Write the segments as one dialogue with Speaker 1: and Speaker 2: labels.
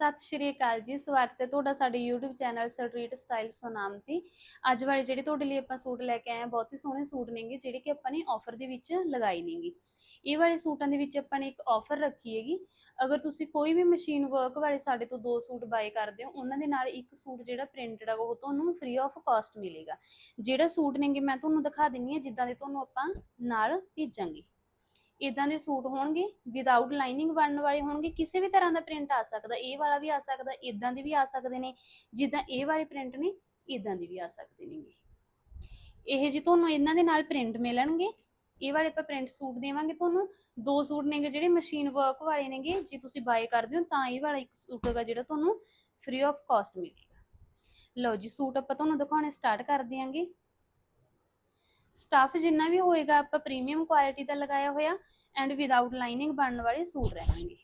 Speaker 1: ਸਤਿ ਸ਼੍ਰੀ ਅਕਾਲ ਜੀ, ਸਵਾਗਤ ਹੈ ਤੁਹਾਡਾ ਸਾਡੇ YouTube channel street style Sunam ਤੇ ਅੱਜ ਵਾਲੇ ਜਿਹੜੇ ਤੁਹਾਡੇ ਲਈ ਆਪਾਂ ਸੂਟ ਲੈ ਕੇ ਆਏ ਆ ਬਹੁਤ ਹੀ ਸੋਹਣੇ ਸੂਟ ਨੇਗੇ, ਜਿਹੜੇ ਕਿ ਆਪਾਂ ਨੇ ਆਫਰ ਦੇ ਵਿੱਚ ਲਗਾਈ ਨੇਗੇ। ਇਹ ਵਾਲੇ ਸੂਟਾਂ ਦੇ ਵਿੱਚ ਆਪਾਂ ਨੇ ਇੱਕ ਆਫਰ ਰੱਖੀ ਹੈਗੀ। ਅਗਰ ਤੁਸੀਂ ਕੋਈ ਵੀ ਮਸ਼ੀਨ ਵਰਕ ਵਾਲੇ ਸਾਡੇ ਤੋਂ ਦੋ ਸੂਟ ਬਾਏ ਕਰਦੇ ਹੋ, ਉਹਨਾਂ ਦੇ ਨਾਲ ਇੱਕ ਸੂਟ ਜਿਹੜਾ ਪ੍ਰਿੰਟਡ ਆ, ਉਹ ਤੁਹਾਨੂੰ ਫ੍ਰੀ ਆਫ ਕਾਸਟ ਮਿਲੇਗਾ। ਜਿਹੜਾ ਸੂਟ ਨੇਗੇ, ਮੈਂ ਤੁਹਾਨੂੰ ਦਿਖਾ ਦਿੰਨੀ ਹਾਂ, ਜਿੱਦਾਂ ਦੇ ਤੁਹਾਨੂੰ ਆਪਾਂ ਨਾਲ ਭੇਜਾਂਗੇ। ਇਦਾਂ ਦੇ ਸੂਟ ਹੋਣਗੇ ਵਿਦਆਊਟ ਲਾਈਨਿੰਗ ਬਣਨ ਵਾਲੇ ਹੋਣਗੇ, ਕਿਸੇ ਵੀ ਤਰ੍ਹਾਂ ਦਾ ਪ੍ਰਿੰਟ ਆ ਸਕਦਾ, ਇਹ ਵਾਲਾ ਵੀ ਆ ਸਕਦਾ ਇਦਾਂ ਦੇ ਵੀ ਆ ਸਕਦੇ ਨੇ, ਜਿੱਦਾਂ ਇਹ ਵਾਲੇ ਪ੍ਰਿੰਟ ਨੇ ਇਦਾਂ ਦੇ ਵੀ ਆ ਸਕਦੇ ਨੇਗੇ। ਇਹ ਜੀ ਤੁਹਾਨੂੰ ਇਹਨਾਂ ਦੇ ਨਾਲ ਪ੍ਰਿੰਟ ਮਿਲਣਗੇ, ਇਹ ਵਾਲੇ ਆਪਾਂ ਪ੍ਰਿੰਟ ਸੂਟ ਦੇਵਾਂਗੇ ਤੁਹਾਨੂੰ, ਦੋ ਸੂਟ ਨੇਗੇ ਜਿਹੜੇ ਮਸ਼ੀਨ ਵਰਕ ਵਾਲੇ ਨੇਗੇ, ਜੇ ਤੁਸੀਂ ਬਾਏ ਕਰਦੇ ਹੋ, ਤਾਂ ਇਹ ਵਾਲਾ ਇੱਕ ਸੂਟ ਹੈਗਾ ਜਿਹੜਾ ਤੁਹਾਨੂੰ ਫ੍ਰੀ ਆਫ ਕਾਸਟ ਮਿਲੇਗਾ। ਲਓ ਜੀ, ਸੂਟ ਆਪਾਂ ਤੁਹਾਨੂੰ ਦਿਖਾਉਣੇ ਸਟਾਰਟ ਕਰ ਦਿਆਂਗੇ। ਸਟਫ ਜਿੰਨਾ ਵੀ ਹੋਏਗਾ, ਆਪਾਂ ਪ੍ਰੀਮੀਅਮ ਕੁਆਲਿਟੀ ਦਾ ਲਗਾਇਆ ਹੋਇਆ ਐਂਡ ਵਿਦਆਊਟ ਲਾਈਨਿੰਗ ਬਣਨ ਵਾਲੇ ਸੂਟ ਰਹਿਣਗੇ।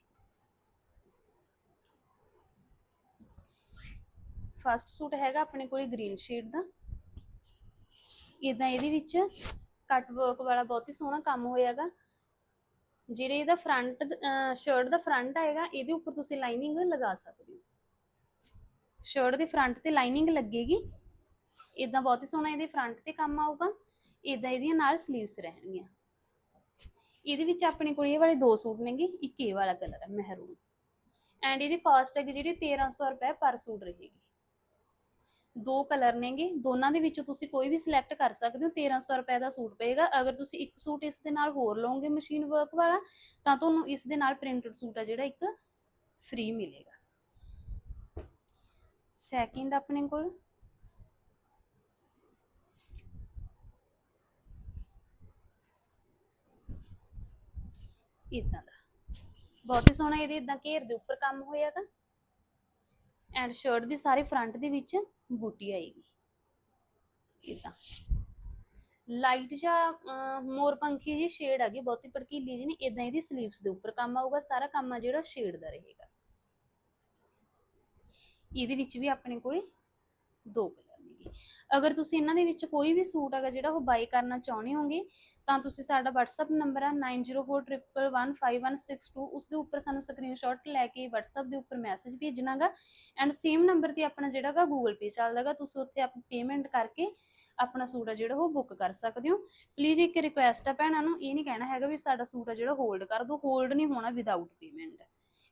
Speaker 1: ਫਸਟ ਸੂਟ ਹੈਗਾ ਆਪਣੇ ਕੋਲ ਗ੍ਰੀਨ ਸ਼ੇਡ ਦਾ। ਇਦਾਂ ਇਹਦੇ ਵਿੱਚ ਕੱਟ ਵਰਕ ਵਾਲਾ ਬਹੁਤ ਹੀ ਸੋਹਣਾ ਕੰਮ ਹੋਇਆਗਾ। ਜਿਹੜੇ ਇਹਦਾ ਫਰੰਟ ਸ਼ਰਟ ਦਾ ਫਰੰਟ ਆਏਗਾ, ਇਹਦੇ ਉੱਪਰ ਤੁਸੀਂ ਲਾਈਨਿੰਗ ਲਗਾ ਸਕਦੇ ਹੋ। ਸ਼ਰਟ ਦੇ ਫਰੰਟ ਤੇ ਲਾਈਨਿੰਗ ਲੱਗੇਗੀ। ਇਦਾਂ ਬਹੁਤ ਹੀ ਸੋਹਣਾ ਇਹਦੇ ਫਰੰਟ ਤੇ ਕੰਮ ਆਊਗਾ। ਇਦਾਂ ਇਹਦੀਆਂ ਨਾਲ ਸਲੀਵਸ ਰਹਿਣਗੀਆਂ। ਇਹਦੇ ਵਿੱਚ ਆਪਣੇ ਕੋਲ ਇਹ ਵਾਲੇ ਦੋ ਸੂਟ ਨੇਗੇ, ਇੱਕ ਇਹ ਵਾਲਾ ਕਲਰ ਹੈ ਮਹਿਰੂਨ। ਐਂਡ ਇਹਦੀ ਕਾਸਟ ਹੈਗੀ ਜਿਹੜੀ 1300 ਰੁਪਏ ਪਰ ਸੂਟ ਰਹੇਗੀ। ਦੋ ਕਲਰ ਨੇਗੇ, ਦੋਨਾਂ ਦੇ ਵਿੱਚੋਂ ਤੁਸੀਂ ਕੋਈ ਵੀ ਸਿਲੈਕਟ ਕਰ ਸਕਦੇ ਹੋ 1300 ਰੁਪਏ ਦਾ ਸੂਟ ਪਏਗਾ। ਅਗਰ ਤੁਸੀਂ ਇੱਕ ਸੂਟ ਇਸ ਦੇ ਨਾਲ ਹੋਰ ਲਓਗੇ ਮਸ਼ੀਨ ਵਰਕ ਵਾਲਾ, ਤਾਂ ਤੁਹਾਨੂੰ ਇਸ ਦੇ ਨਾਲ ਪ੍ਰਿੰਟਡ ਸੂਟ ਆ ਜਿਹੜਾ ਇੱਕ ਫ੍ਰੀ ਮਿਲੇਗਾ। ਸੈਕਿੰਡ ਆਪਣੇ ਕੋਲ ਇਦਾਂ ਦਾ। ਬਹੁਤ ਹੀ ਸੋਹਣਾ ਇਹਦੇ ਇਦਾਂ ਘੇਰ ਦੇ ਉੱਪਰ ਕੰਮ ਹੋਇਆਗਾ। ਐਂਡ ਸ਼ਰਟ ਦੀ ਸਾਰੇ ਫਰੰਟ ਦੇ ਵਿੱਚ ਬੂਟੀ ਆਏਗੀ। ਇਦਾਂ ਲਾਈਟ ਜਾਂ ਮੋਰ ਪੰਖੀ ਜੀ ਸ਼ੇਡ ਹੈਗੀ, ਬਹੁਤੀ ਭੜਕੀਲੀ ਜੀ ਨਹੀਂ ਇਦਾਂ ਇਹਦੀ 슬ੀਵਸ ਦੇ ਉੱਪਰ ਕੰਮ ਆਊਗਾ, ਸਾਰਾ ਕੰਮ ਆ ਜਿਹੜਾ ਸ਼ੇਡ ਦਾ ਰਹੇਗਾ। ਇਹਦੇ ਵਿੱਚ ਵੀ ਆਪਣੇ ਕੋਲੇ ਦੋ ਕਲਰ ਨੇਗੇ। ਅਗਰ ਤੁਸੀਂ ਇਹਨਾਂ ਦੇ ਵਿੱਚ ਕੋਈ ਵੀ ਸੂਟ ਹੈਗਾ ਜਿਹੜਾ ਉਹ ਬਾਈ ਕਰਨਾ ਚਾਹੁੰਦੇ ਹੋਗੇ ਤਾਂ ਤੁਸੀਂ ਸਾਡਾ WhatsApp ਨੰਬਰ ਹੈ 9041115162 ਉਸ ਦੇ ਉੱਪਰ ਸਾਨੂੰ ਸਕਰੀਨਸ਼ਾਟ ਲੈ ਕੇ WhatsApp ਦੇ ਉੱਪਰ ਮੈਸੇਜ ਭੇਜਣਾਗਾ ਐਂਡ ਸੇਮ ਨੰਬਰ ਤੇ ਆਪਣਾ ਜਿਹੜਾਗਾ Google Pay ਚੱਲਦਾਗਾ ਤੁਸੀਂ ਉੱਥੇ ਆਪਣੀ ਪੇਮੈਂਟ ਕਰਕੇ ਆਪਣਾ ਸੂਟ ਆ ਜਿਹੜਾ ਉਹ ਬੁੱਕ ਕਰ ਸਕਦੇ ਹੋ। ਪਲੀਜ਼ ਇੱਕ ਰਿਕੁਐਸਟ ਆ ਭੈਣਾਂ ਨੂੰ, ਇਹ ਨਹੀਂ ਕਹਿਣਾ ਹੈਗਾ ਵੀ ਸਾਡਾ ਸੂਟ ਆ ਜਿਹੜਾ ਹੋਲਡ ਕਰ ਦਿਓ ਹੋਲਡ ਨਹੀਂ ਹੋਣਾ ਵਿਦਆਊਟ ਪੇਮੈਂਟ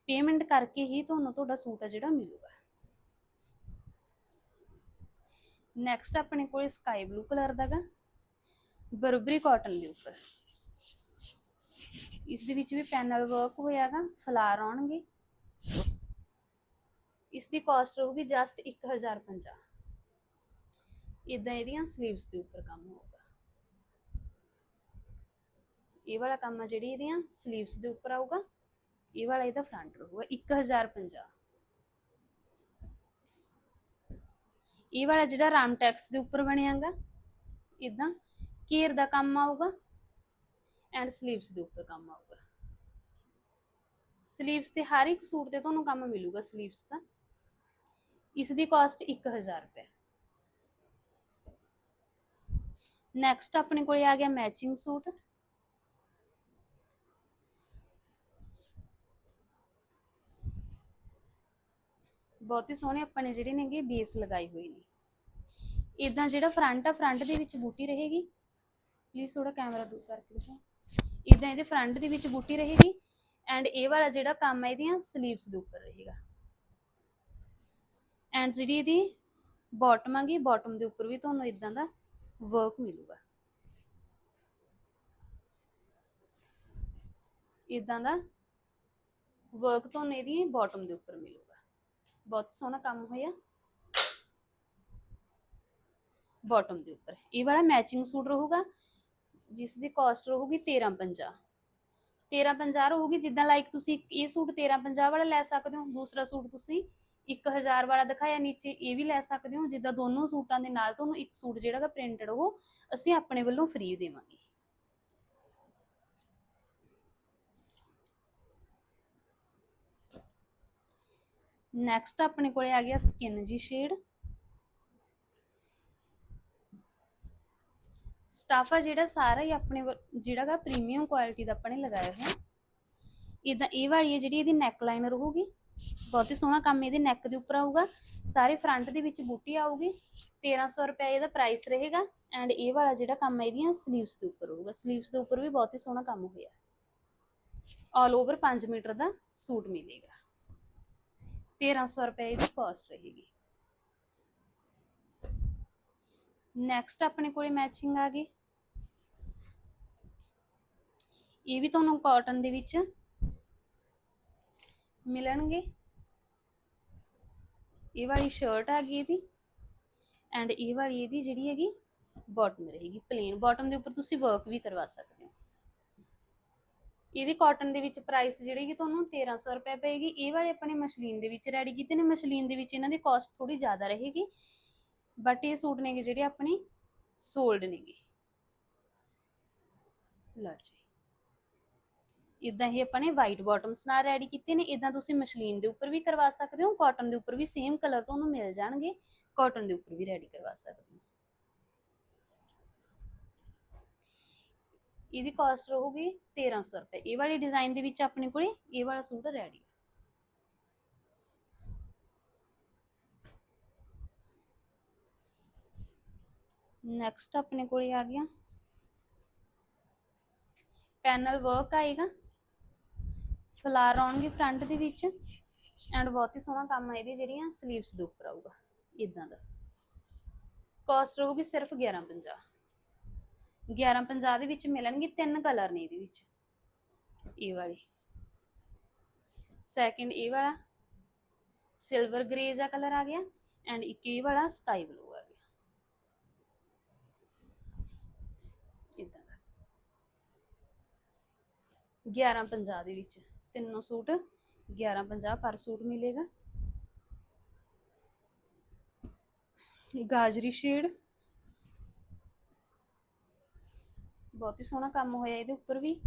Speaker 1: ਪੇਮੈਂਟ ਕਰਕੇ ਹੀ ਤੁਹਾਨੂੰ ਤੁਹਾਡਾ ਸੂਟ ਆ ਜਿਹੜਾ ਮਿਲੂਗਾ। ਨੈਕਸਟ ਆਪਣੇ ਕੋਲ ਸਕਾਈ ਬਲੂ ਕਲਰ ਦਾਗਾ ਬਰਬਰੀ ਕਾਟਨ ਦੇ ਉੱਪਰ। ਇਸ ਦੇ ਵਿੱਚ ਵੀ ਪੈਨਲ ਵਰਕ ਹੋਇਆਗਾ, ਫਲਾਰ ਆਉਣਗੇ। ਇਸ ਦੀ ਕਾਸਟ ਰਹੂਗੀ ਜਸਟ 1050 ਇਦਾਂ ਇਹਦੀਆਂ 슬ੀਵਸ ਦੇ ਉੱਪਰ ਕੰਮ ਹੋਊਗਾ। ਇਹ ਵਾਲਾ ਕੰਮ ਆ ਜਿਹੜੀ ਇਹਦੀਆਂ 슬ੀਵਸ ਦੇ ਉੱਪਰ ਆਊਗਾ, ਇਹ ਵਾਲਾ ਇਹਦਾ ਫਰੰਟ ਰਹੂਗਾ 1050 ਇਹ ਵਾਲਾ ਜਿਹੜਾ ਰਾਮ ਟੈਕਸ ਦੇ ਉੱਪਰ ਬਣਿਆਗਾ ਇਦਾਂ ਕੇਰ ਦਾ ਕੰਮ ਆਊਗਾ ਐਂਡ 슬ੀਵਸ ਦੇ ਉੱਪਰ ਕੰਮ ਆਊਗਾ। 슬ੀਵਸ ਤੇ ਹਰ ਇੱਕ ਸੂਟ ਤੇ ਤੁਹਾਨੂੰ ਕੰਮ ਮਿਲੂਗਾ 슬ੀਵਸ ਦਾ। ਇਸ ਦੀ ਕਾਸਟ 1000 ਰੁਪਏ। ਨੈਕਸਟ ਆਪਣੇ ਕੋਲੇ ਆ ਗਿਆ ਮੈਚਿੰਗ ਸੂਟ। ਬਹੁਤ ਹੀ ਸੋਹਣੇ ਆਪਣੇ ਜਿਹੜੇ ਨੇਗੇ ਬੇਸ ਲਗਾਈ ਹੋਈ ਨੇ। ਇਦਾਂ ਜਿਹੜਾ ਫਰੰਟ ਆ ਫਰੰਟ ਦੇ ਵਿੱਚ ਬੂਟੀ ਰਹੇਗੀ। ਪਲੀਜ਼ ਥੋੜਾ ਕੈਮਰਾ ਦੂਰ ਕਰਕੇ ਦਿਖਾਓ ਇਦਾਂ ਇਹਦੇ ਫਰੰਟ ਦੇ ਵਿੱਚ ਬੂਟੀ ਰਹੇਗੀ ਐਂਡ ਇਹ ਵਾਲਾ ਜਿਹੜਾ ਕੰਮ ਹੈ ਇਹਦੀਆਂ 슬ੀਵਸ ਦੇ ਉੱਪਰ ਰਹੇਗਾ। ਐਂਡ ਜਿਹੜੀ ਇਹਦੀ ਬਾਟਮ ਆਗੀ ਬਾਟਮ ਦੇ ਉੱਪਰ ਵੀ ਤੁਹਾਨੂੰ ਇਦਾਂ ਦਾ ਵਰਕ ਮਿਲੂਗਾ। ਇਦਾਂ ਦਾ ਵਰਕ ਤੁਹਾਨੂੰ ਇਹਦੀ ਬਾਟਮ ਦੇ ਉੱਪਰ ਮਿਲੂਗਾ। ਬਹੁਤ ਸੋਹਣਾ ਕੰਮ ਹੋਇਆ। ਬਾਟਮ ਦੇ ਉੱਪਰ। ਇਹ ਵਾਲਾ ਮੈਚਿੰਗ ਸੂਟ ਰਹੂਗਾ। ਜਿਸ ਦੀ ਕਾਸਟ ਰਹੂਗੀ 1350 1350 ਰਹੂਗੀ, ਜਿੱਦਾਂ ਲਾਈਕ ਤੁਸੀਂ ਇਹ ਸੂਟ 1350 ਵਾਲਾ ਲੈ ਸਕਦੇ ਹੋ, ਦੂਸਰਾ ਸੂਟ ਤੁਸੀਂ 1000 ਵਾਲਾ ਦਿਖਾਇਆ, ਨੀਚੇ ਇਹ ਵੀ ਲੈ ਸਕਦੇ ਹੋ, ਜਿੱਦਾਂ ਦੋਨੋਂ ਸੂਟਾਂ ਦੇ ਨਾਲ ਤੁਹਾਨੂੰ ਇੱਕ ਸੂਟ ਜਿਹੜਾਗਾ ਪ੍ਰਿੰਟਡ ਉਹ ਅਸੀਂ ਆਪਣੇ ਵੱਲੋਂ ਫ੍ਰੀ ਦੇਵਾਂਗੇ। ਨੈਕਸਟ ਆਪਣੇ ਕੋਲੇ ਆ ਗਿਆ ਸਕਿਨ ਜੀ ਸ਼ੇਡ ਸਟਾਫ ਆ ਜਿਹੜਾ ਸਾਰਾ ਹੀ ਆਪਣੇ ਵੱਲ- ਜਿਹੜਾਗਾ ਪ੍ਰੀਮੀਅਮ ਕੁਆਲਿਟੀ ਦਾ ਆਪਾਂ ਨੇ ਲਗਾਇਆ ਹੋਇਆ। ਇਦਾਂ ਇਹ ਵਾਲੀ ਹੈ ਜਿਹੜੀ ਇਹਦੀ ਨੈਕ ਲਾਈਨ ਰਹੂਗੀ ਬਹੁਤ ਹੀ ਸੋਹਣਾ ਕੰਮ ਇਹਦੇ ਨੈਕ ਦੇ ਉੱਪਰ ਆਊਗਾ। ਸਾਰੇ ਫਰੰਟ ਦੇ ਵਿੱਚ ਬੂਟੀ ਆਊਗੀ। 1300 ਰੁਪਏ ਇਹਦਾ ਪ੍ਰਾਈਸ ਰਹੇਗਾ। ਐਂਡ ਇਹ ਵਾਲਾ ਜਿਹੜਾ ਕੰਮ ਹੈ ਇਹਦੀਆਂ 슬ੀਵਸ ਦੇ ਉੱਪਰ ਹੋਊਗਾ। 슬ੀਵਸ ਦੇ ਉੱਪਰ ਵੀ ਬਹੁਤ ਹੀ ਸੋਹਣਾ ਕੰਮ ਹੋਇਆ। ਆਲ ਓਵਰ 5 ਮੀਟਰ ਦਾ ਸੂਟ ਮਿਲੇਗਾ। 1300 ਰੁਪਏ ਇਹਦੀ ਕਾਸਟ ਰਹੇਗੀ। ਨੈਕਸਟ ਆਪਣੇ ਕੋਲੇ ਮੈਚਿੰਗ ਆ ਗਈ। ਇਹ ਵੀ ਤੁਹਾਨੂੰ ਕਾਟਨ ਦੇ ਵਿੱਚ ਮਿਲਣਗੇ। ਇਹ ਵਾਲੀ ਸ਼ਰਟ ਆ ਗਈ ਇਹਦੀ ਐਂਡ ਇਹ ਵਾਲੀ ਇਹਦੀ ਜਿਹੜੀ ਹੈਗੀ ਬਾਟਮ ਰਹੇਗੀ ਪਲੇਨ ਬਾਟਮ ਦੇ ਉੱਪਰ ਤੁਸੀਂ ਵਰਕ ਵੀ ਕਰਵਾ ਸਕਦੇ ਹੋ। ਇਹਦੀ ਕਾਟਨ ਦੇ ਵਿੱਚ ਪ੍ਰਾਈਸ ਜਿਹੜੀ ਕਿ ਤੁਹਾਨੂੰ 1300 ਰੁਪਏ ਪਏਗੀ। ਇਹ ਵਾਲੇ ਆਪਣੇ ਮਸ਼ਲੀਨ ਦੇ ਵਿੱਚ ਰੈਡੀ ਕੀਤੇ ਨੇ। ਮਸ਼ਲੀਨ ਦੇ ਵਿੱਚ ਇਹਨਾਂ ਦੀ ਕਾਸਟ ਥੋੜੀ ਜ਼ਿਆਦਾ ਰਹੇਗੀ। ਬਟ ਇਹ ਸੂਟ ਨੇਗੇ ਜਿਹੜੇ ਆਪਣੇ ਸੋਲਡ ਨੇਗੇ। ਲਓ ਜੀ। ਇਦਾਂ ਹੀ ਆਪਾਂ ਨੇ ਵਾਈਟ ਬਾਟਮਸ ਨਾਲ ਰੈਡੀ ਕੀਤੇ ਨੇ। ਇਦਾਂ ਤੁਸੀਂ ਮਸ਼ਲੀਨ ਦੇ ਉੱਪਰ ਵੀ ਕਰਵਾ ਸਕਦੇ ਹੋ ਕਾਟਨ ਦੇ ਉੱਪਰ ਵੀ ਸੇਮ ਕਲਰ ਤੁਹਾਨੂੰ ਮਿਲ ਜਾਣਗੇ। ਕਾਟਨ ਦੇ ਉੱਪਰ ਵੀ ਰੈਡੀ ਕਰਵਾ ਸਕਦੇ ਹੋ। ਇਹਦੀ ਕਾਸਟ ਰਹੂਗੀ 1300 ਰੁਪਏ। ਇਹ ਵਾਲੇ ਡਿਜ਼ਾਈਨ ਦੇ ਵਿੱਚ ਆਪਣੇ ਕੋਲੇ ਇਹ ਵਾਲਾ ਸੂਟ ਰੈਡੀ ਨੈਕਸਟ ਆਪਣੇ ਕੋਲੇ ਆ ਗਿਆ। ਪੈਨਲ ਵਰਕ ਆਏਗਾ। ਫਲਾਰ ਆਉਣਗੇ ਫਰੰਟ ਦੇ ਵਿੱਚ ਐਂਡ ਬਹੁਤ ਹੀ ਸੋਹਣਾ ਕੰਮ ਆ ਇਹਦੀ, ਜਿਹੜੀਆਂ 슬ੀਵਸ ਦੇ ਉੱਪਰ ਆਊਗਾ ਇਦਾਂ ਦਾ। ਕਾਸਟ ਰਹੂਗੀ ਸਿਰਫ 1150 1150 ਦੇ ਵਿੱਚ ਮਿਲਣਗੇ ਤਿੰਨ ਕਲਰ ਨੇ ਇਹਦੇ ਵਿੱਚ। ਇਹ ਵਾਲੀ। ਸੈਕਿੰਡ ਇਹ ਵਾਲਾ। ਸਿਲਵਰ ਗ੍ਰੇ ਦਾ ਕਲਰ ਆ ਗਿਆ ਐਂਡ ਇੱਕ ਇਹ ਵਾਲਾ ਸਕਾਈ ਬਲੂ ਆ ਗਿਆ ਇਦਾਂ ਦਾ 1150 ਦੇ ਵਿੱਚ। ਤਿੰਨੋਂ ਸੂਟ 1150 ਪਰ ਸੂਟ ਮਿਲੇਗਾ। ਗਾਜਰੀ ਸ਼ੇਡ। ਬਹੁਤ ਹੀ ਸੋਹਣਾ ਕੰਮ ਹੋਇਆ ਇਹਦੇ ਉੱਪਰ ਵੀ।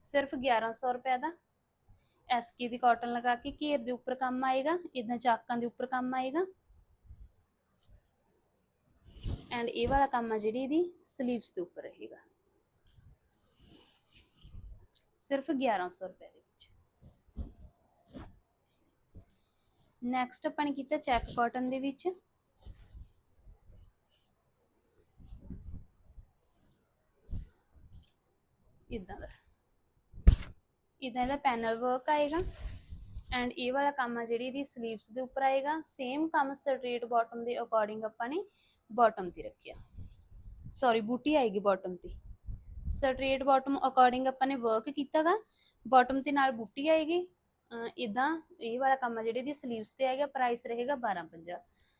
Speaker 1: ਸਿਰਫ 1100 ਰੁਪਏ ਦਾ। ਐਸਕੇ ਦੀ ਕਾਟਨ ਲਗਾ ਕੇ ਘੇਰ ਦੇ ਉੱਪਰ ਕੰਮ ਆਏਗਾ। ਇਦਾਂ ਚਾਕਾਂ ਦੇ ਉੱਪਰ ਕੰਮ ਆਏਗਾ। ਐਂਡ ਇਹ ਵਾਲਾ ਕੰਮ ਆ ਜਿਹੜੀ ਇਹਦੀ 슬ੀਵਸ ਦੇ ਉੱਪਰ ਰਹੇਗਾ। ਸਿਰਫ 1100 ਰੁਪਏ ਦੇ ਵਿੱਚ। ਨੈਕਸਟ ਆਪਾਂ ਨੇ ਕੀਤਾ ਚੈੱਕ ਕਾਟਨ ਦੇ ਵਿੱਚ। ਇਦਾਂ ਦਾ। ਇਦਾਂ ਇਹਦਾ ਪੈਨਲ ਵਰਕ ਆਏਗਾ ਐਂਡ ਇਹ ਵਾਲਾ ਕੰਮ ਆ ਜਿਹੜੀ ਇਹਦੀ 슬ੀਵਸ ਦੇ ਉੱਪਰ ਆਏਗਾ ਸੇਮ ਕੰਮ ਸਟ੍ਰੇਟ ਬਾਟਮ ਦੇ ਅਕੋਰਡਿੰਗ ਆਪਾਂ ਨੇ ਬਾਟਮ ਤੇ ਰੱਖਿਆ। ਸੌਰੀ ਬੂਟੀ ਆਏਗੀ ਬਾਟਮ ਤੇ। ਸਟ੍ਰੇਟ ਬਾਟਮ ਅਕੋਰਡਿੰਗ ਆਪਾਂ ਨੇ ਵਰਕ ਕੀਤਾਗਾ ਬਾਟਮ ਤੇ ਨਾਲ ਬੂਟੀ ਆਏਗੀ ਇਦਾਂ ਇਹ ਵਾਲਾ ਕੰਮ ਆ ਜਿਹੜੇ ਦੀ 슬ੀਵਸ ਤੇ ਆਏਗਾ ਪ੍ਰਾਈਸ ਰਹੇਗਾ 1250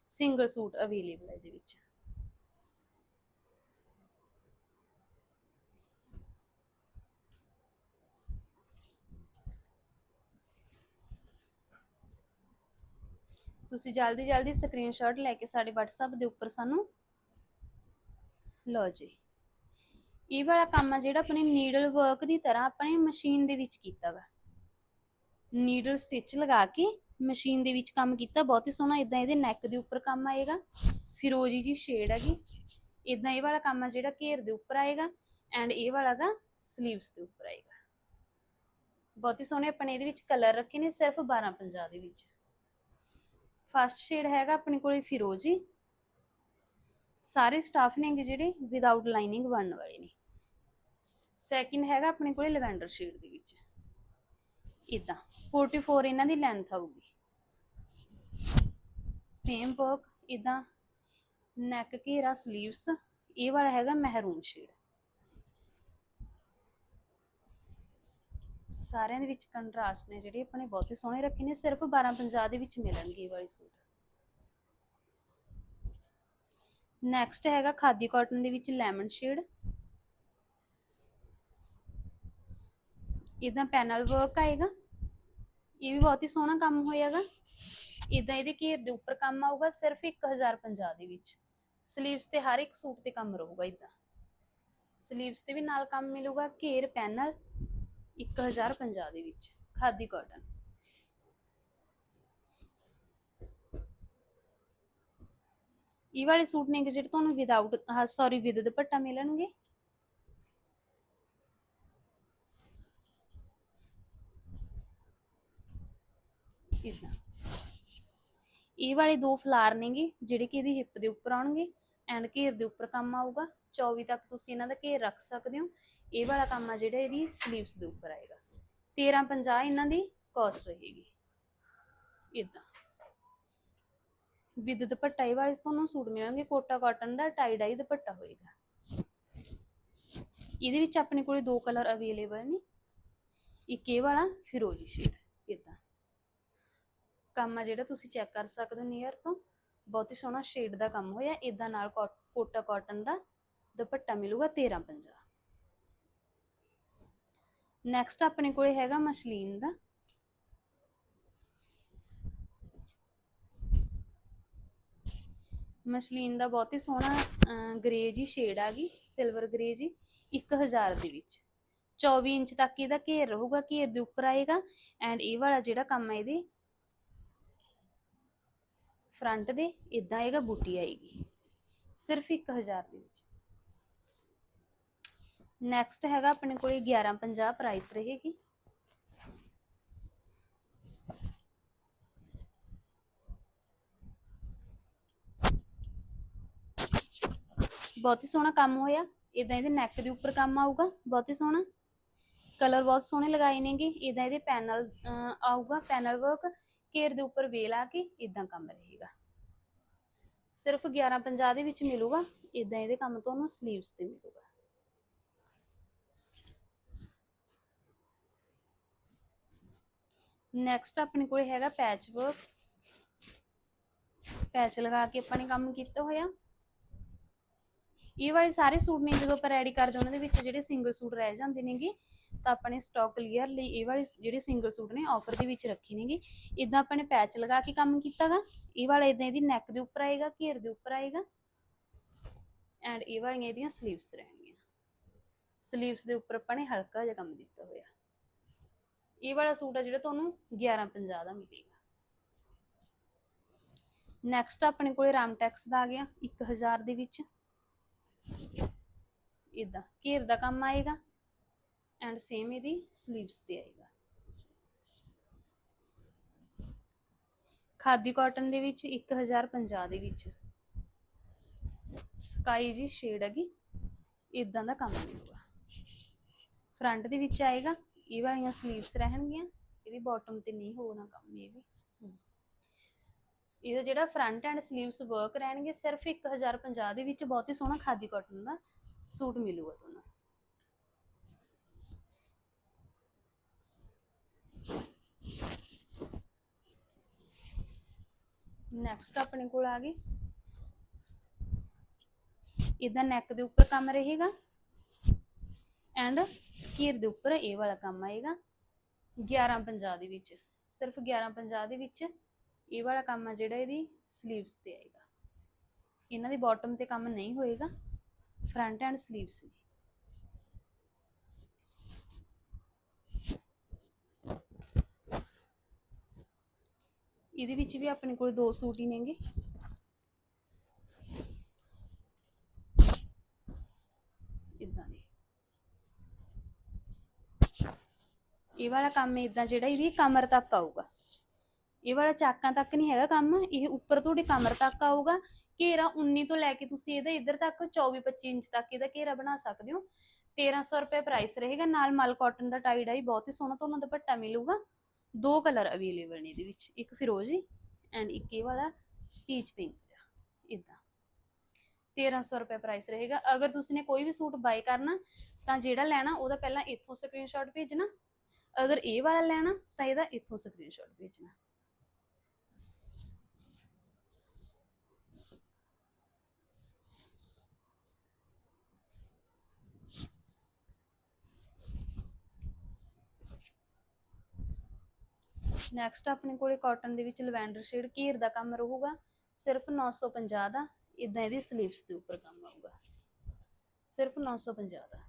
Speaker 1: ਸਿੰਗਲ ਸੂਟ ਅਵੇਲੇਬਲ ਹੈ ਇਹਦੇ ਵਿੱਚ। ਤੁਸੀਂ ਜਲਦੀ ਜਲਦੀ ਸਕਰੀਨਸ਼ਾਟ ਲੈ ਕੇ ਸਾਡੇ WhatsApp ਦੇ ਉੱਪਰ ਸਾਨੂੰ ਲਓ ਜੀ। ਇਹ ਵਾਲਾ ਕੰਮ ਆ ਜਿਹੜਾ ਆਪਣੇ ਨੀਡਲ ਵਰਕ ਦੀ ਤਰ੍ਹਾਂ ਆਪਣੇ ਮਸ਼ੀਨ ਦੇ ਵਿੱਚ ਕੀਤਾ ਵਾ। ਨੀਡਲ ਸਟਿਚ ਲਗਾ ਕੇ ਮਸ਼ੀਨ ਦੇ ਵਿੱਚ ਕੰਮ ਕੀਤਾ, ਬਹੁਤ ਹੀ ਸੋਹਣਾ ਇਦਾਂ ਇਹਦੇ ਨੈਕ ਦੇ ਉੱਪਰ ਕੰਮ ਆਏਗਾ। ਫਿਰੋਜੀ ਜੀ ਸ਼ੇਡ ਹੈਗੀ। ਇਦਾਂ ਇਹ ਵਾਲਾ ਕੰਮ ਆ ਜਿਹੜਾ ਘੇਰ ਦੇ ਉੱਪਰ ਆਏਗਾ ਐਂਡ ਇਹ ਵਾਲਾ ਗਾ 슬ੀਵਸ ਦੇ ਉੱਪਰ ਆਏਗਾ। ਬਹੁਤ ਹੀ ਸੋਹਣੇ ਆਪਣੇ ਇਹਦੇ ਵਿੱਚ ਕਲਰ ਰੱਖੇ ਨੇ ਸਿਰਫ 1250 ਦੇ ਵਿੱਚ। ਫਸਟ ਸ਼ੇਡ ਹੈਗਾ ਆਪਣੇ ਕੋਲੇ ਫਿਰੋਜੀ। ਸਾਰੇ ਸਟਾਫ ਨੇਗੇ ਜਿਹੜੇ ਵਿਦਆਊਟ ਲਾਈਨਿੰਗ ਬਣਨ ਵਾਲੇ ਨੇ। ਸੈਕਿੰਡ ਹੈਗਾ ਆਪਣੇ ਕੋਲੇ ਲਵੈਂਡਰ ਸ਼ੇਡ ਦੇ ਵਿੱਚ। ਇਦਾਂ 44 ਇਹਨਾਂ ਦੀ ਲੈਂਥ ਆਊਗੀ। ਸੇਮ ਵਰਕ ਇਦਾਂ ਨੈਕ ਘੇਰਾ 슬ੀਵਸ ਇਹ ਵਾਲਾ ਹੈਗਾ ਮਹਿਰੂਨ ਸ਼ੇਡ ਸਾਰਿਆਂ ਦੇ ਵਿੱਚ ਕੰਟਰਾਸਟ ਨੇ ਜਿਹੜੇ ਆਪਣੇ ਬਹੁਤ ਹੀ ਸੋਹਣੇ ਰੱਖੇ ਨੇ, ਸਿਰਫ 1250 ਦੇ ਵਿੱਚ ਮਿਲਣਗੇ ਇਹ ਵਾਲੀ ਸੂਟ। ਨੈਕਸਟ ਹੈਗਾ ਖਾਦੀ ਕਾਟਨ ਦੇ ਵਿੱਚ ਲੈਮਨ ਸ਼ੇਡ ਇਦਾਂ ਪੈਨਲ ਵਰਕ ਆਏਗਾ। ਇਹ ਵੀ ਬਹੁਤ ਹੀ ਸੋਹਣਾ ਕੰਮ ਹੋਇਆਗਾ। ਇਦਾਂ ਇਹਦੇ ਘੇਰ ਦੇ ਉੱਪਰ ਕੰਮ ਆਊਗਾ ਸਿਰਫ 1050 ਦੇ ਵਿੱਚ। 슬ੀਵਸ ਤੇ ਹਰ ਇੱਕ ਸੂਟ ਤੇ ਕੰਮ ਰਹੂਗਾ ਇਦਾਂ 슬ੀਵਸ ਤੇ ਵੀ ਨਾਲ ਕੰਮ ਮਿਲੂਗਾ, ਘੇਰ, ਪੈਨਲ 1050 ਦੇ ਵਿੱਚ, ਖਾਦੀ ਕਾਟਨ ਇਹ ਵਾਲੇ ਸੂਟ ਨੇ ਜਿਹੜੇ ਤੁਹਾਨੂੰ ਵਿਦਆਊਟ ਸੌਰੀ ਵਿਦ ਦੁਪੱਟਾ ਮਿਲਣਗੇ? ਇਦਾਂ। ਇਹ ਵਾਲੇ ਦੋ ਫਲਾਰ ਨੇਗੇ, ਜਿਹੜੇ ਕਿ ਇਹਦੀ ਹਿੱਪ ਦੇ ਉੱਪਰ ਆਉਣਗੇ, ਐਂਡ ਘੇਰ ਦੇ ਉੱਪਰ ਕੰਮ ਆਊਗਾ। 24 ਤੱਕ ਤੁਸੀਂ ਇਹਨਾਂ ਦਾ ਘੇਰ ਰੱਖ ਸਕਦੇ ਹੋ। ਇਹ ਵਾਲਾ ਕੰਮ ਆ ਜਿਹੜਾ ਇਹਦੀ ਸਲੀਵਸ ਦੇ ਉੱਪਰ ਆਏਗਾ। 1350 ਇਹਨਾਂ ਦੀ ਕਾਸਟ ਰਹੇਗੀ। ਇਦਾਂ। ਵਿਦ ਦੁਪੱਟਾ ਇਹ ਵਾਲੇ ਤੁਹਾਨੂੰ ਸੂਟ ਮਿਲਣਗੇ। ਕੋਟਾ ਕਾਟਨ ਦਾ ਟਾਈ ਡਾਈ ਦੁਪੱਟਾ ਹੋਏਗਾ। ਇਹਦੇ ਵਿੱਚ ਆਪਣੇ ਕੋਲੇ ਦੋ ਕਲਰ ਅਵੇਲੇਬਲ ਨੇ। ਇੱਕ ਇਹ ਵਾਲਾ ਫਿਰੋਜ਼ੀ ਸ਼ੇਡ ਕੰਮ ਆ ਜਿਹੜਾ ਤੁਸੀਂ ਚੈੱਕ ਕਰ ਸਕਦੇ ਹੋ ਨੀਅਰ ਤੋਂ। ਬਹੁਤ ਹੀ ਸੋਹਣਾ ਸ਼ੇਡ ਦਾ ਕੰਮ ਹੋਇਆ। ਇਦਾਂ ਨਾਲ ਕੋਟਾ ਕਾਟਨ ਦਾ ਦੁਪੱਟਾ ਮਿਲੂਗਾ 1350 ਨੈਕਸਟ ਆਪਣੇ ਕੋਲੇ ਹੈਗਾ ਮਸਲੀਨ ਦਾ। ਮਸਲੀਨ ਦਾ ਬਹੁਤ ਹੀ ਸੋਹਣਾ ਗ੍ਰੇ ਜੀ ਸ਼ੇਡ ਆ ਗਈ ਸਿਲਵਰ ਗ੍ਰੇ ਜੀ 1000 ਦੇ ਵਿੱਚ। 24 ਇੰਚ ਤੱਕ ਇਹਦਾ ਘੇਰ ਰਹੂਗਾ, ਘੇਰ ਦੇ ਉੱਪਰ ਆਏਗਾ। ਐਂਡ ਇਹ ਵਾਲਾ ਜਿਹੜਾ ਕੰਮ ਹੈ ਇਹਦੇ ਫਰੰਟ ਦੇ ਇਦਾਂ ਆਏਗਾ ਬੂਟੀ ਆਏਗੀ। ਸਿਰਫ 1000 ਦੇ ਵਿੱਚ। ਨੈਕਸਟ ਹੈਗਾ ਆਪਣੇ ਕੋਲੇ 1150 ਪ੍ਰਾਈਸ ਰਹੇਗੀ। ਬਹੁਤ ਹੀ ਸੋਹਣਾ ਕੰਮ ਹੋਇਆ। ਇਦਾਂ ਇਹਦੇ ਨੈਕ ਦੇ ਉੱਪਰ ਕੰਮ ਆਊਗਾ। ਬਹੁਤ ਹੀ ਸੋਹਣਾ। ਕਲਰ ਬਹੁਤ ਸੋਹਣੇ ਲਗਾਏ ਨੇਗੇ। ਇਦਾਂ ਇਹਦੇ ਪੈਨਲ ਆਊਗਾ। ਪੈਨਲ ਵਰਕ ਘੇਰ ਦੇ ਉੱਪਰ ਵੇਲ ਆ ਕੇ ਇਦਾਂ ਕੰਮ ਰਹੇਗਾ। ਸਿਰਫ 1150 ਦੇ ਵਿੱਚ ਮਿਲੂਗਾ ਇਦਾਂ ਇਹਦੇ ਕੰਮ ਤੁਹਾਨੂੰ ਸਲੀਵਸ ਤੇ ਮਿਲੂਗਾ। ਨੈਕਸਟ ਆਪਣੇ ਕੋਲ ਹੈਗਾ ਪੈਚ ਵਰਕ ਪੈਚ ਲਗਾ ਕੇ ਆਪਾਂ ਨੇ ਕੰਮ ਕੀਤਾ ਹੋਇਆ। ਇਹ ਵਾਲੇ ਸਾਰੇ ਸੂਟ ਨੇ ਜਦੋਂ ਆਪਾਂ ਰੈਡੀ ਕਰਦੇ ਉਹਨਾਂ ਦੇ ਵਿੱਚ ਜਿਹੜੇ ਸਿੰਗਲ ਸੂਟ ਰਹਿ ਜਾਂਦੇ ਨੇਗੇ ਤਾਂ ਆਪਣੇ ਸਟਾਕ ਕਲੀਅਰ ਲਈ, ਇਹ ਵਾਲੇ ਜਿਹੜੇ ਸਿੰਗਲ ਸੂਟ ਨੇ ਆਫਰ ਦੇ ਵਿੱਚ ਰੱਖੇ ਨੇਗੇ। ਇਦਾਂ ਆਪਾਂ ਨੇ ਪੈਚ ਲਗਾ ਕੇ ਕੰਮ ਕੀਤਾਗਾ। ਇਹ ਵਾਲਾ ਇਦਾਂ ਇਹਦੀ ਨੈਕ ਦੇ ਉੱਪਰ ਆਏਗਾ, ਘੇਰ ਦੇ ਉੱਪਰ ਆਏਗਾ। ਐਂਡ ਇਹ ਵਾਲੀਆਂ ਇਹਦੀਆਂ ਸਲੀਵਸ ਰਹਿਣਗੀਆਂ। ਸਲੀਵਸ ਦੇ ਉੱਪਰ ਆਪਾਂ ਨੇ ਹਲਕਾ ਜਿਹਾ ਕੰਮ ਦਿੱਤਾ ਹੋਇਆ। ਇਹ ਵਾਲਾ ਸੂਟ ਆ ਜਿਹੜਾ ਤੁਹਾਨੂੰ 1150 ਦਾ ਮਿਲੇਗਾ। ਨੈਕਸਟ ਆਪਣੇ ਕੋਲੇ ਰਾਮਟੈਕਸ ਦਾ ਆ ਗਿਆ 1000 ਦੇ ਵਿੱਚ। ਇਦਾਂ ਘੇਰ ਦਾ ਕੰਮ ਆਏਗਾ। ਐਂਡ ਸੇਮ ਇਹਦੀ ਸਲੀਵਸ ਤੇ ਆਏਗਾ ਖਾਦੀ ਕਾਟਨ ਦੇ ਵਿੱਚ 1050 ਦੇ ਵਿੱਚ। ਸਕਾਈ ਜੀ ਸ਼ੇਡ ਹੈਗੀ ਇਦਾਂ ਦਾ ਕੰਮ ਮਿਲੂਗਾ ਫਰੰਟ ਦੇ ਵਿੱਚ ਆਏਗਾ, ਇਹ ਵਾਲੀਆਂ ਸਲੀਵਸ ਰਹਿਣਗੀਆਂ, ਇਹਦੀ ਬਾਟਮ ਤੇ ਨਹੀਂ ਹੋਣਾ ਕੰਮ ਇਹ ਵੀ। ਇਹਦਾ ਜਿਹੜਾ ਫਰੰਟ ਐਂਡ ਸਲੀਵਸ ਵਰਕ ਰਹਿਣਗੇ, ਸਿਰਫ 1050 ਦੇ ਵਿੱਚ ਬਹੁਤ ਹੀ ਸੋਹਣਾ ਖਾਦੀ ਕਾਟਨ ਦਾ ਸੂਟ ਮਿਲੂਗਾ ਤੁਹਾਨੂੰ। ਨੈਕਸਟ ਆਪਣੇ ਕੋਲ ਆ ਗਈ। ਇਹਦਾ ਨੈਕ ਦੇ ਉੱਪਰ ਕੰਮ ਰਹੇਗਾ। ਐਂਡ ਘੇਰ ਦੇ ਉੱਪਰ ਇਹ ਵਾਲਾ ਕੰਮ ਆਏਗਾ। 1150 ਦੇ ਵਿੱਚ। ਸਿਰਫ 1150 ਦੇ ਵਿੱਚ ਇਹ ਵਾਲਾ ਕੰਮ ਆ ਜਿਹੜਾ ਇਹਦੀ ਸਲੀਵਸ ਤੇ ਆਏਗਾ। ਇਹਨਾਂ ਦੀ ਬਾਟਮ ਤੇ ਕੰਮ ਨਹੀਂ ਹੋਏਗਾ। ਫਰੰਟ ਐਂਡ ਸਲੀਵਸ ਨੇ ਇਹਦੇ ਵਿੱਚ ਵੀ ਆਪਣੇ ਕੋਲ ਦੋ ਸੂਟ ਹੀ ਨੇਗੇ। ਇਦਾਂ ਦੇ। ਇਹ ਵਾਲਾ ਕੰਮ ਇਦਾਂ ਜਿਹੜਾ ਇਹਦੀ ਕਮਰ ਤੱਕ ਆਊਗਾ। ਇਹ ਵਾਲਾ ਚਾਕਾਂ ਤੱਕ ਨਹੀਂ ਹੈਗਾ ਕੰਮ, ਇਹ ਉੱਪਰ ਤੁਹਾਡੀ ਕਮਰ ਤੱਕ ਆਊਗਾ। ਘੇਰਾ 19 ਤੋਂ ਲੈ ਕੇ ਤੁਸੀਂ ਇਹਦਾ ਇੱਧਰ ਤੱਕ 24 25 ਇੰਚ ਤੱਕ ਇਹਦਾ ਘੇਰਾ ਬਣਾ ਸਕਦੇ ਹੋ। 1300 ਰੁਪਏ ਪ੍ਰਾਈਸ ਰਹੇਗਾ। ਨਾਲ ਮਲ ਕਾਟਨ ਦਾ ਟਾਈ ਡਾਈ ਬਹੁਤ ਹੀ ਸੋਹਣਾ ਤੁਹਾਨੂੰ ਦੁਪੱਟਾ ਮਿਲੂਗਾ। ਦੋ ਕਲਰ ਅਵੇਲੇਬਲ ਨੇ ਇਹਦੇ ਵਿੱਚ, ਇੱਕ ਫਿਰੋਜ਼ੀ ਐਂਡ ਇੱਕ ਇਹ ਵਾਲਾ ਪੀਚ ਪਿੰਕ ਇਦਾਂ 1300 ਰੁਪਏ ਪ੍ਰਾਈਸ ਰਹੇਗਾ। ਅਗਰ ਤੁਸੀਂ ਨੇ ਕੋਈ ਵੀ ਸੂਟ ਬਾਈ ਕਰਨਾ, ਤਾਂ ਜਿਹੜਾ ਲੈਣਾ, ਉਹਦਾ ਪਹਿਲਾਂ ਇੱਥੋਂ ਸਕਰੀਨਸ਼ਾਟ ਭੇਜਣਾ। ਅਗਰ ਇਹ ਵਾਲਾ ਲੈਣਾ, ਤਾਂ ਇਹਦਾ ਇੱਥੋਂ ਸਕਰੀਨਸ਼ਾਟ ਭੇਜਣਾ। ਨੈਕਸਟ ਆਪਣੇ ਕੋਲੇ ਕਾਟਨ ਦੇ ਵਿੱਚ ਲਵੈਂਡਰ ਸ਼ੇਡ ਘੇਰ ਦਾ ਕੰਮ ਰਹੂਗਾ। ਸਿਰਫ 950 ਦਾ ਇਦਾਂ ਇਹਦੀ ਸਲੀਵਸ ਦੇ ਉੱਪਰ ਕੰਮ ਆਊਗਾ। ਸਿਰਫ 950 ਦਾ।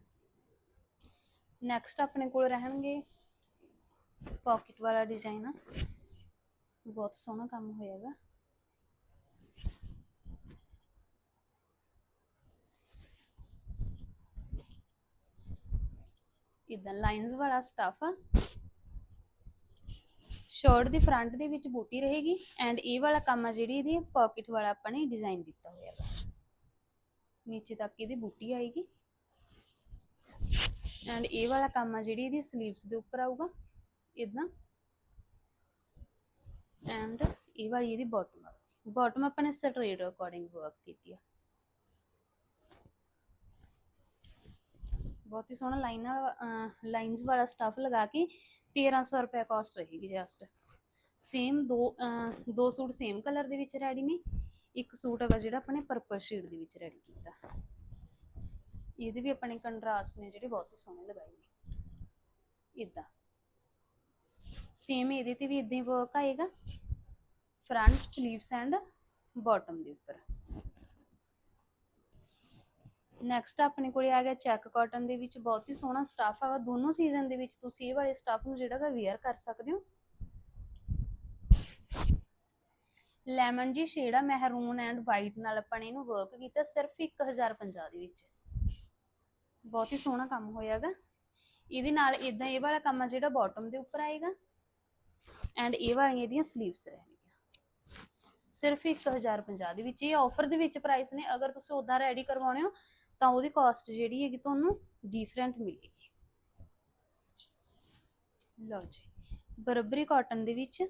Speaker 1: ਨੈਕਸਟ ਆਪਣੇ ਕੋਲ ਰਹਿਣਗੇ ਪਾਕਟ ਵਾਲਾ ਡਿਜ਼ਾਈਨ ਆ ਬਹੁਤ ਸੋਹਣਾ ਕੰਮ ਹੋਏਗਾ ਇਦਾਂ ਲਾਈਨਸ ਵਾਲਾ ਸਟਫ ਆ। ਸ਼ਰਟ ਦੀ ਫਰੰਟ ਦੇ ਵਿੱਚ ਬੂਟੀ ਰਹੇਗੀ ਐਂਡ ਇਹ ਵਾਲਾ ਕੰਮ ਆ ਜਿਹੜੀ ਇਹਦੀ ਪਾਕਟ ਵਾਲਾ ਆਪਾਂ ਨੇ ਡਿਜ਼ਾਈਨ ਦਿੱਤਾ ਹੋਇਆ ਹੈ ਨੀਚੇ ਤੱਕ ਇਹਦੀ ਬੂਟੀ ਆਏਗੀ। ਐਂਡ ਇਹ ਵਾਲਾ ਕੰਮ ਆ ਜਿਹੜੀ ਇਹਦੀ 슬ੀਵਸ ਦੇ ਉੱਪਰ ਆਊਗਾ। ਇਦਾਂ ਐਂਡ ਇਹ ਵਾਲੀ ਇਹਦੀ ਬਾਟਮ ਆ। ਬਾਟਮ ਆਪਾਂ ਨੇ ਸਟਰੇਟ ਅਕੋਰਡਿੰਗ ਵਰਕ ਕੀਤੀ ਆ। ਬਹੁਤ ਹੀ ਸੋਹਣਾ ਲਾਈਨਾਂ ਲਾਈਨਸ ਵਾਲਾ ਸਟਫ ਲਗਾ ਕੇ 1300 ਰੁਪਏ ਕਾਸਟ ਰਹੇਗੀ ਜਸਟ ਸੇਮ ਦੋ ਦੋ ਸੂਟ ਸੇਮ ਕਲਰ ਦੇ ਵਿੱਚ ਰੈਡੀ ਨੇ, ਇੱਕ ਸੂਟ ਹੈਗਾ ਜਿਹੜਾ ਆਪਾਂ ਪਰਪਲ ਸ਼ੇਡ ਦੇ ਵਿੱਚ ਰੈਡੀ ਕੀਤਾ। ਇਹਦੇ ਵੀ ਆਪਣੇ ਕੰਟਰਾਸਟ ਨੇ ਜਿਹੜੇ ਬਹੁਤ ਹੀ ਸੋਹਣੇ ਲਗਾਏ ਨੇ। ਇਦਾਂ ਸੇਮ ਇਹਦੇ ਤੇ ਵੀ ਇਦਾਂ ਹੀ ਵਰਕ ਆਏਗਾ। ਫਰੰਟ ਸਲੀਵਸ ਐਂਡ ਬਾਟਮ ਦੇ ਉੱਪਰ। ਨੈਕਸਟ ਆਪਣੇ ਕੋਲੇ ਆ ਗਿਆ ਚੈੱਕ ਕਾਟਨ ਦੇ ਵਿੱਚ, ਬਹੁਤ ਹੀ ਸੋਹਣਾ ਸਟਾਫ ਹੈਗਾ। ਦੋਨੋਂ ਸੀਜ਼ਨ ਦੇ ਵਿੱਚ ਤੁਸੀਂ ਇਹ ਵਾਲੇ ਸਟਾਫ ਨੂੰ ਜਿਹੜਾ ਹੈ ਵੇਅਰ ਕਰ ਸਕਦੇ ਹੋ। ਲੈਮਨ ਜੀ ਸ਼ੇਡ ਆ ਮਹਿਰੂਨ ਐਂਡ ਵਾਈਟ ਨਾਲ ਆਪਾਂ ਨੇ ਇਹਨੂੰ ਵਰਕ ਕੀਤਾ ਸਿਰਫ 1050 ਦੇ ਵਿੱਚ। ਬਹੁਤ ਹੀ ਸੋਹਣਾ ਕੰਮ ਹੋਇਆਗਾ ਇਹਦੇ ਨਾਲ ਇਦਾਂ ਇਹ ਵਾਲਾ ਕੰਮ ਆ ਜਿਹੜਾ ਬਾਟਮ ਦੇ ਉੱਪਰ ਆਏਗਾ। ਐਂਡ ਇਹ ਵਾਲੀਆਂ ਇਹਦੀਆਂ 슬ੀਵਸ ਰਹਿਣਗੀਆਂ। ਸਿਰਫ 1050 ਦੇ ਵਿੱਚ। ਇਹ ਆਫਰ ਦੇ ਵਿੱਚ ਪ੍ਰਾਈਸ ਨੇ। ਅਗਰ ਤੁਸੀਂ ਉਦਾਂ ਰੈਡੀ ਕਰਵਾਉਣੇ ਹੋ ਤਾਂ ਉਹਦੀ ਕਾਸਟ ਜਿਹੜੀ ਹੈਗੀ ਤੁਹਾਨੂੰ ਡਿਫਰੈਂਟ ਮਿਲੇਗੀ। ਲਓ ਜੀ, ਬਰਬਰੀ ਕਾਟਨ ਦੇ ਵਿੱਚ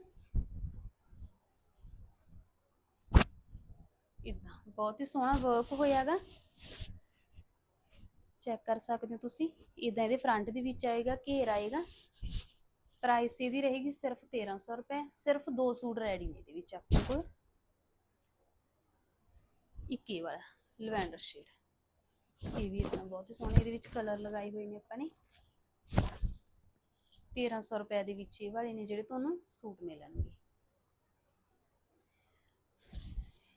Speaker 1: ਇਦਾਂ, ਬਹੁਤ ਹੀ ਸੋਹਣਾ ਵਰਕ ਹੋਇਆਗਾ। ਚੈੱਕ ਕਰ ਸਕਦੇ ਹੋ ਤੁਸੀਂ, ਇਦਾਂ ਇਹਦੇ ਫਰੰਟ ਦੇ ਵਿੱਚ ਆਏਗਾ, ਘੇਰ ਆਏਗਾ। ਪ੍ਰਾਈਸ ਇਹਦੀ ਰਹੇਗੀ ਸਿਰਫ 1300 ਰੁਪਏ, ਸਿਰਫ ਦੋ ਸੂਟ ਰੈਡੀ ਨੇ ਇਹਦੇ ਵਿੱਚ ਆਪਣੇ ਕੋਲ। ਇੱਕ ਵਾਲਾ, ਲਵੈਂਡਰ ਸ਼ੇਡ ਇਹ ਵੀ ਇਦਾਂ ਬਹੁਤ ਹੀ ਸੋਹਣੇ, ਇਹਦੇ ਵਿੱਚ ਕਲਰ ਲਗਾਏ ਹੋਏ ਨੇ ਆਪਾਂ ਨੇ। 1300 ਰੁਪਏ ਦੇ ਵਿੱਚ ਇਹ ਵਾਲੇ ਨੇ ਜਿਹੜੇ ਤੁਹਾਨੂੰ ਸੂਟ ਮਿਲਣਗੇ।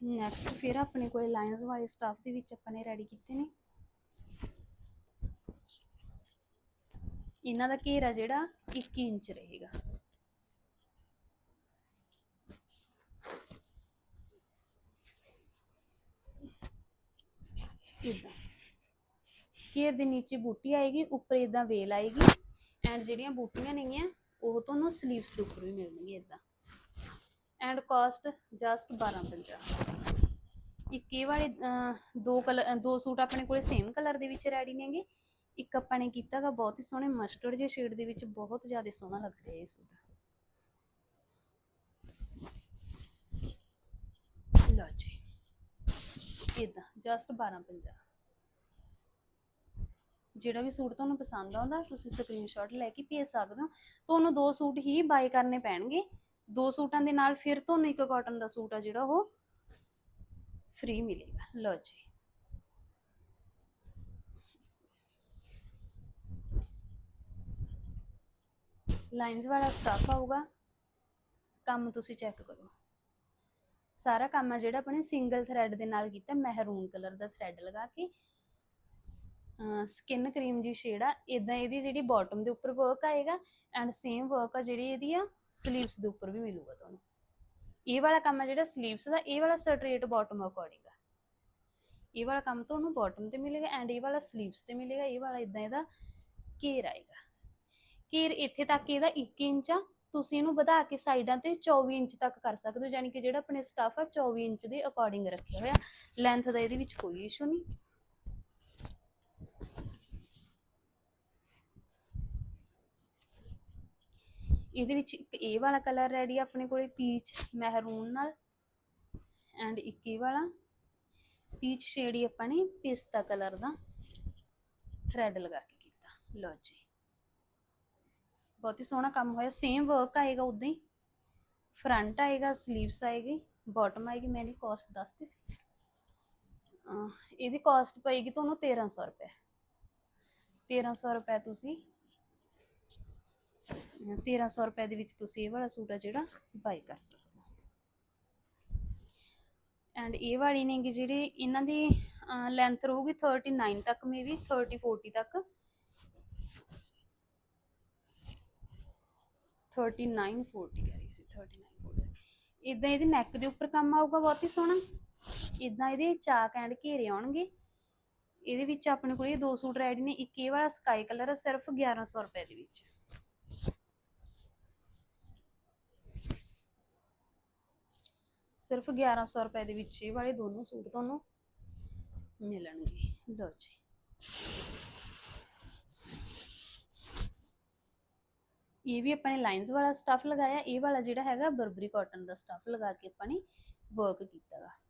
Speaker 1: ਨੈਕਸਟ ਫਿਰ ਆਪਣੇ ਕੋਲ ਲਾਈਨਸ ਵਾਲੇ ਸਟਾਫ ਦੇ ਵਿੱਚ ਆਪਾਂ ਨੇ ਰੈਡੀ ਕੀਤੇ ਨੇ। ਇਹਨਾਂ ਦਾ ਘੇਰਾ ਜਿਹੜਾ 1 ਇੰਚ ਰਹੇਗਾ। ਇਦਾਂ। ਘੇਰ ਦੇ ਨੀਚੇ ਬੂਟੀ ਆਏਗੀ, ਉੱਪਰ ਇਦਾਂ ਵੇਲ ਆਏਗੀ। ਐਂਡ ਜਿਹੜੀਆਂ ਬੂਟੀਆਂ ਨੇਗੀਆਂ, ਉਹ ਤੁਹਾਨੂੰ 슬ੀਵਸ ਦੇ ਉੱਪਰ ਵੀ ਮਿਲਣਗੀਆਂ ਇਦਾਂ ਐਂਡ ਕਾਸਟ ਜਸਟ 1250 ਇੱਕ ਇਹ ਵਾਲੇ ਦੋ ਕਲਰ ਦੋ ਸੂਟ ਆਪਣੇ ਕੋਲੇ ਸੇਮ ਕਲਰ ਦੇ ਵਿੱਚ ਰੈਡੀ ਨੇਗੇ। ਇੱਕ ਆਪਾਂ ਨੇ ਕੀਤਾਗਾ ਬਹੁਤ ਹੀ ਸੋਹਣੇ ਮਸਟਰਡ ਜਿਹੇ ਸ਼ੇਡ ਦੇ ਵਿੱਚ, ਬਹੁਤ ਜ਼ਿਆਦਾ ਸੋਹਣਾ ਲੱਗ ਰਿਹਾ ਇਹ ਸੂਟ। ਲਓ ਜੀ। ਇਦਾਂ ਜਸਟ 1250 ਜਿਹੜਾ ਵੀ ਸੂਟ ਤੁਹਾਨੂੰ ਪਸੰਦ ਆਉਂਦਾ, ਤੁਸੀਂ ਸਕਰੀਨਸ਼ਾਟ ਲੈ ਕੇ ਭੇਜ ਸਕਦੇ ਹੋ। ਤੁਹਾਨੂੰ ਦੋ ਸੂਟ ਹੀ ਬਾਈ ਕਰਨੇ ਪੈਣਗੇ। ਦੋ ਸੂਟਾਂ ਦੇ ਨਾਲ ਫਿਰ ਤੁਹਾਨੂੰ ਇੱਕ ਕਾਟਨ ਦਾ ਸੂਟ ਆ ਜਿਹੜਾ ਉਹ ਫ੍ਰੀ ਮਿਲੇਗਾ। ਲਓ ਜੀ। ਲਾਈਨਸ ਵਾਲਾ ਸਟਾਫ ਆਊਗਾ। ਕੰਮ ਤੁਸੀਂ ਚੈੱਕ ਕਰੋ। ਸਾਰਾ ਕੰਮ ਆ ਜਿਹੜਾ ਆਪਣੇ ਸਿੰਗਲ ਥਰੈਡ ਦੇ ਨਾਲ ਕੀਤਾ ਮਹਿਰੂਨ ਕਲਰ ਦਾ ਥਰੈਡ ਲਗਾ ਕੇ। ਸਕਿਨ ਕਰੀਮ ਦੀ ਸ਼ੇਡ ਆ ਇਦਾਂ ਇਹਦੀ ਜਿਹੜੀ ਬਾਟਮ ਦੇ ਉੱਪਰ ਵਰਕ ਆਏਗਾ ਐਂਡ ਸੇਮ ਵਰਕ ਆ ਜਿਹੜੀ ਇਹਦੀ ਆ 슬ੀਵਸ ਦੇ ਉੱਪਰ ਵੀ ਮਿਲੂਗਾ ਤੁਹਾਨੂੰ। ਇਹ ਵਾਲਾ ਕੰਮ ਆ ਜਿਹੜਾ 슬ੀਵਸ ਦਾ, ਇਹ ਵਾਲਾ ਸਟ੍ਰੇਟ ਬਾਟਮ ਅਕੋਰਡਿੰਗ ਆ। ਇਹ ਵਾਲਾ ਕੰਮ ਤੁਹਾਨੂੰ ਬਾਟਮ ਤੇ ਮਿਲੇਗਾ ਐਂਡ ਇਹ ਵਾਲਾ 슬ੀਵਸ ਤੇ ਮਿਲੇਗਾ, ਇਹ ਵਾਲਾ ਇਦਾਂ ਇਹਦਾ ਘੇਰ ਆਏਗਾ। ਘੇਰ ਇੱਥੇ ਤੱਕ ਇਹਦਾ 1 ਇੰਚ ਆ, ਤੁਸੀਂ ਇਹਨੂੰ ਵਧਾ ਕੇ ਸਾਈਡਾਂ ਤੇ 24 ਇੰਚ ਤੱਕ ਕਰ ਸਕਦੇ ਹੋ ਯਾਨੀ ਕਿ ਜਿਹੜਾ ਆਪਣੇ ਸਟਾਫ ਆ 24 ਇੰਚ ਦੇ ਅਕੋਰਡਿੰਗ ਰੱਖਿਆ ਹੋਇਆ। ਲੈਂਥ ਦਾ ਇਹਦੇ ਵਿੱਚ ਕੋਈ ਇਸ਼ੂ ਨਹੀਂ। ਇਹਦੇ ਵਿੱਚ ਇੱਕ ਇਹ ਵਾਲਾ ਕਲਰ ਰੈਡੀ ਆ ਆਪਣੇ ਕੋਲੇ ਪੀਚ ਮਹਿਰੂਨ ਨਾਲ ਐਂਡ ਇੱਕ ਇਹ ਵਾਲਾ। ਪੀਚ ਸ਼ੇਡ ਆਪਾਂ ਨੇ ਪਿਸਤਾ ਕਲਰ ਦਾ। ਥ੍ਰੈਡ ਲਗਾ ਕੇ ਕੀਤਾ। ਲਓ ਜੀ। ਬਹੁਤ ਹੀ ਸੋਹਣਾ ਕੰਮ ਹੋਇਆ। ਸੇਮ ਵਰਕ ਆਏਗਾ ਉਦਾਂ ਹੀ। ਫਰੰਟ ਆਏਗਾ 슬ੀਵਸ ਆਏਗੀ ਬਾਟਮ ਆਏਗੀ। ਮੈਂ ਇਹਦੀ ਕਾਸਟ ਦੱਸਦੀ ਸੀ। ਇਹਦੀ ਕਾਸਟ ਪਏਗੀ ਤੁਹਾਨੂੰ 1300 ਰੁਪਏ। 1300 ਰੁਪਏ ਤੁਸੀਂ 1300 ਰੁਪਏ ਦੇ ਵਿੱਚ ਤੁਸੀਂ ਇਹ ਵਾਲਾ ਸੂਟ ਆ ਜਿਹੜਾ ਬਾਈ ਕਰ ਸਕਦੇ ਐਂਡ ਇਹ ਵਾਲੀ ਨੇਗੀ ਜਿਹੜੀ ਇਹਨਾਂ ਦੀ ਲੈਂਥ ਰਹੂਗੀ 39 ਤੱਕ ਮੇਬੀ 30 40 ਤੱਕ 39 40 ਕਰੀ ਸੀ 39 40 ਇਦਾਂ ਇਹਦੇ ਨੈਕ ਦੇ ਉੱਪਰ ਕੰਮ ਆਊਗਾ ਬਹੁਤ ਹੀ ਸੋਹਣਾ। ਇਦਾਂ ਇਹਦੇ ਚਾਕ ਐਂਡ ਘੇਰੇ ਆਉਣਗੇ। ਇਹਦੇ ਵਿੱਚ ਆਪਣੇ ਕੋਲ ਇਹ ਦੋ ਸੂਟ ਰੈਡੀ ਨੇ, ਇੱਕ ਇਹ ਵਾਲਾ ਸਕਾਈ ਕਲਰ ਸਿਰਫ 1100 ਰੁਪਏ ਦੇ ਵਿੱਚ। ਸਿਰਫ 1100 ਰੁਪਏ ਦੇ ਵਿੱਚ ਇਹ ਵਾਲੇ ਦੋਨੋਂ ਸੂਟ ਤੁਹਾਨੂੰ ਮਿਲਣਗੇ। ਲਓ ਜੀ। ਇਹ ਵੀ ਆਪਾਂ ਨੇ ਲਾਈਨਸ ਵਾਲਾ ਸਟਫ ਲਗਾਇਆ। ਇਹ ਵਾਲਾ ਜਿਹੜਾ ਹੈਗਾ ਬਰਬਰੀ ਕਾਟਨ ਦਾ ਸਟਫ ਲਗਾ ਕੇ ਆਪਾਂ ਨੇ ਵਰਕ ਕੀਤਾਗਾ।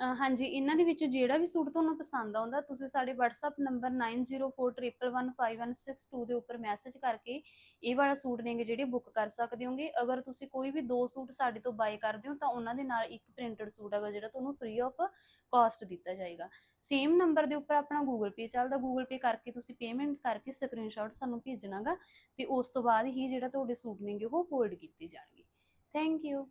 Speaker 1: ਹਾਂਜੀ, ਇਹਨਾਂ ਦੇ ਵਿੱਚੋਂ ਜਿਹੜਾ ਵੀ ਸੂਟ ਤੁਹਾਨੂੰ ਪਸੰਦ ਆਉਂਦਾ, ਤੁਸੀਂ ਸਾਡੇ WhatsApp ਨੰਬਰ 9041115162 ਦੇ ਉੱਪਰ ਮੈਸੇਜ ਕਰਕੇ ਇਹ ਵਾਲਾ ਸੂਟ ਨੇਗੇ ਜਿਹੜੇ ਬੁੱਕ ਕਰ ਸਕਦੇ ਹੋਗੇ। ਅਗਰ ਤੁਸੀਂ ਕੋਈ ਵੀ ਦੋ ਸੂਟ ਸਾਡੇ ਤੋਂ ਬਾਏ ਕਰਦੇ ਹੋ, ਤਾਂ ਉਹਨਾਂ ਦੇ ਨਾਲ ਇੱਕ ਪ੍ਰਿੰਟਡ ਸੂਟ ਹੈਗਾ ਜਿਹੜਾ ਤੁਹਾਨੂੰ ਫ੍ਰੀ ਆਫ ਕਾਸਟ ਦਿੱਤਾ ਜਾਏਗਾ। ਸੇਮ ਨੰਬਰ ਦੇ ਉੱਪਰ ਆਪਣਾ Google Pay ਚੱਲਦਾ। Google Pay ਕਰਕੇ ਤੁਸੀਂ ਪੇਮੈਂਟ ਕਰਕੇ ਸਕਰੀਨਸ਼ਾਟ ਸਾਨੂੰ ਭੇਜਣਾਗਾ ਤੇ ਉਸ ਤੋਂ ਬਾਅਦ ਹੀ ਜਿਹੜਾ ਤੁਹਾਡੇ ਸੂਟ ਨੇਗੇ ਉਹ ਹੋਲਡ ਕੀਤੇ ਜਾਣਗੇ। Thank you